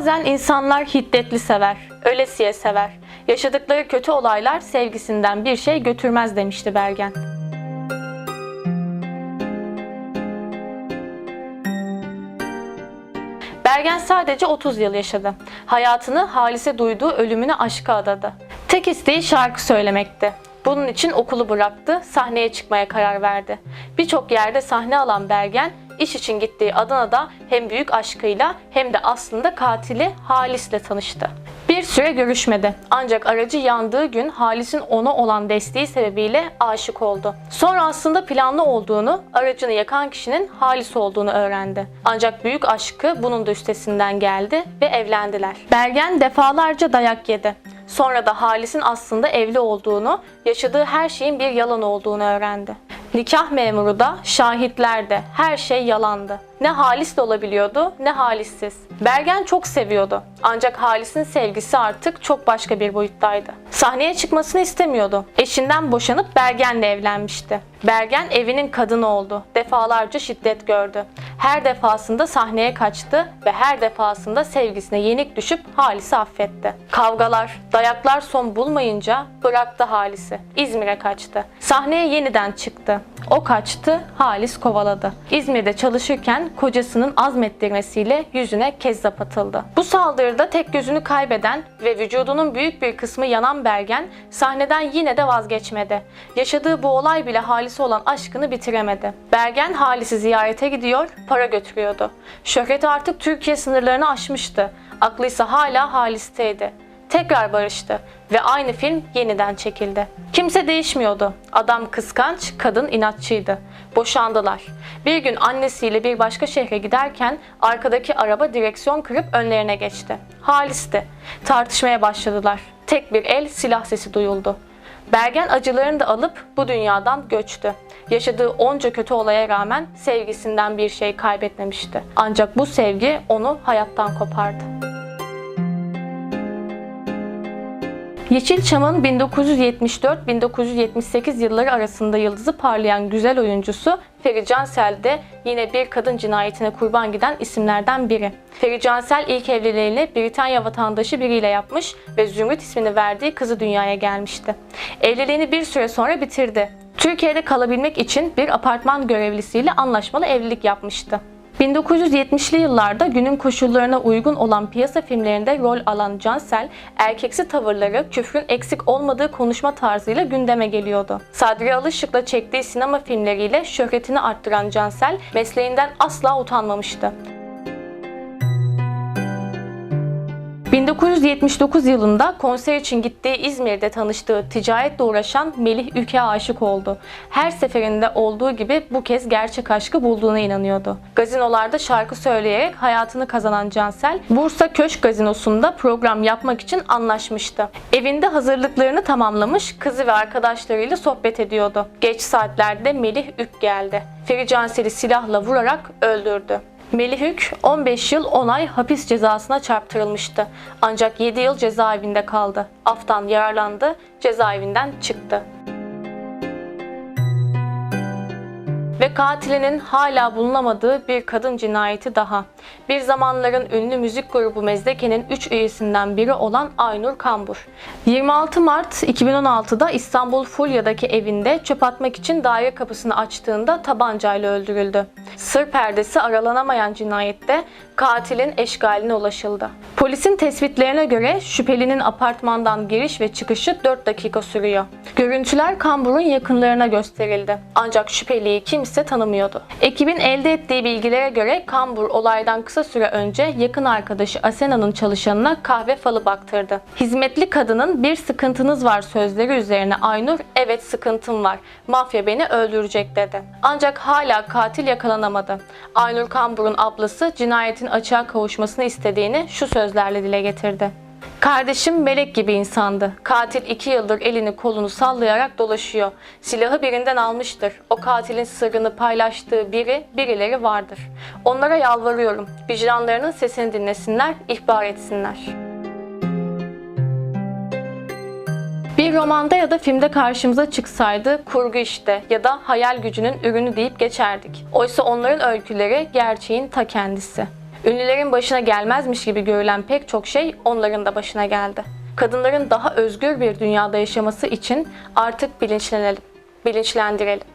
Bazen insanlar hiddetli sever, ölesiye sever. Yaşadıkları kötü olaylar sevgisinden bir şey götürmez demişti Bergen. Bergen sadece 30 yıl yaşadı. Hayatını Halis'e duyduğu ölümüne aşka adadı. Tek isteği şarkı söylemekti. Bunun için okulu bıraktı, sahneye çıkmaya karar verdi. Birçok yerde sahne alan Bergen, iş için gittiği Adana'da hem büyük aşkıyla hem de aslında katili Halis'le tanıştı. Bir süre görüşmedi. Ancak aracı yandığı gün Halis'in ona olan desteği sebebiyle aşık oldu. Sonra aslında planlı olduğunu, aracını yakan kişinin Halis olduğunu öğrendi. Ancak büyük aşkı bunun da üstesinden geldi ve evlendiler. Bergen defalarca dayak yedi. Sonra da Halis'in aslında evli olduğunu, yaşadığı her şeyin bir yalan olduğunu öğrendi. Nikah memuru da, şahitler de her şey yalandı. Ne Halis olabiliyordu ne Halissiz. Bergen çok seviyordu. Ancak Halis'in sevgisi artık çok başka bir boyuttaydı. Sahneye çıkmasını istemiyordu. Eşinden boşanıp Bergen'le evlenmişti. Bergen evinin kadını oldu. Defalarca şiddet gördü. Her defasında sahneye kaçtı ve her defasında sevgisine yenik düşüp Halis'i affetti. Kavgalar, dayaklar son bulmayınca bıraktı Halis'i. İzmir'e kaçtı. Sahneye yeniden çıktı. O kaçtı, Halis kovaladı. İzmir'de çalışırken kocasının azmettirmesiyle yüzüne kezzap atıldı. Bu saldırıda tek gözünü kaybeden ve vücudunun büyük bir kısmı yanan Bergen sahneden yine de vazgeçmedi. Yaşadığı bu olay bile Halis'e olan aşkını bitiremedi. Bergen Halis'i ziyarete gidiyor, para götürüyordu. Şöhret artık Türkiye sınırlarını aşmıştı. Aklı ise hala Halis'teydi. Tekrar barıştı ve aynı film yeniden çekildi. Kimse değişmiyordu. Adam kıskanç, kadın inatçıydı. Boşandılar. Bir gün annesiyle bir başka şehre giderken arkadaki araba direksiyon kırıp önlerine geçti. Halis'ti. Tartışmaya başladılar. Tek bir el silah sesi duyuldu. Bergen acılarını da alıp bu dünyadan göçtü. Yaşadığı onca kötü olaya rağmen sevgisinden bir şey kaybetmemişti. Ancak bu sevgi onu hayattan kopardı. Yeşilçam'ın 1974-1978 yılları arasında yıldızı parlayan güzel oyuncusu Feri Cansel de yine bir kadın cinayetine kurban giden isimlerden biri. Feri Cansel ilk evliliğini Britanya vatandaşı biriyle yapmış ve Zümrüt ismini verdiği kızı dünyaya gelmişti. Evliliğini bir süre sonra bitirdi. Türkiye'de kalabilmek için bir apartman görevlisiyle anlaşmalı evlilik yapmıştı. 1970'li yıllarda günün koşullarına uygun olan piyasa filmlerinde rol alan Cansel, erkeksi tavırları, küfrün eksik olmadığı konuşma tarzıyla gündeme geliyordu. Sadri Alışık'la çektiği sinema filmleriyle şöhretini arttıran Cansel, mesleğinden asla utanmamıştı. 1979 yılında konser için gittiği İzmir'de tanıştığı ticaretle uğraşan Melih Ük'e aşık oldu. Her seferinde olduğu gibi bu kez gerçek aşkı bulduğuna inanıyordu. Gazinolarda şarkı söyleyerek hayatını kazanan Cansel, Bursa Köşk Gazinosu'nda program yapmak için anlaşmıştı. Evinde hazırlıklarını tamamlamış, kızı ve arkadaşlarıyla sohbet ediyordu. Geç saatlerde Melih Ük geldi. Feri Cansel'i silahla vurarak öldürdü. Melihük 15 yıl 10 ay hapis cezasına çarptırılmıştı. Ancak 7 yıl cezaevinde kaldı. Aftan yararlandı, cezaevinden çıktı. Ve katilinin hala bulunamadığı bir kadın cinayeti daha. Bir zamanların ünlü müzik grubu Mezdeke'nin 3 üyesinden biri olan Aynur Kambur. 26 Mart 2016'da İstanbul Fulya'daki evinde çöp atmak için daire kapısını açtığında tabancayla öldürüldü. Sır perdesi aralanamayan cinayette katilin eşgaline ulaşıldı. Polisin tespitlerine göre şüphelinin apartmandan giriş ve çıkışı 4 dakika sürüyor. Görüntüler Kambur'un yakınlarına gösterildi. Ancak şüpheliyi kimse tanımıyordu. Ekibin elde ettiği bilgilere göre Kambur olaydan kısa süre önce yakın arkadaşı Asena'nın çalışanına kahve falı baktırdı. Hizmetli kadının bir sıkıntınız var sözleri üzerine Aynur evet sıkıntım var mafya beni öldürecek dedi. Ancak hala katil yakalanamadı. Aynur Kambur'un ablası cinayetin açığa kavuşmasını istediğini şu sözlerle dile getirdi. Kardeşim melek gibi insandı. Katil iki yıldır elini kolunu sallayarak dolaşıyor. Silahı birinden almıştır. O katilin sırrını paylaştığı biri, birileri vardır. Onlara yalvarıyorum. Vicdanlarının sesini dinlesinler, ihbar etsinler. Bir romanda ya da filmde karşımıza çıksaydı kurgu işte ya da hayal gücünün ürünü deyip geçerdik. Oysa onların öyküleri gerçeğin ta kendisi. Ünlülerin başına gelmezmiş gibi görülen pek çok şey onların da başına geldi. Kadınların daha özgür bir dünyada yaşaması için artık bilinçlenelim, bilinçlendirelim.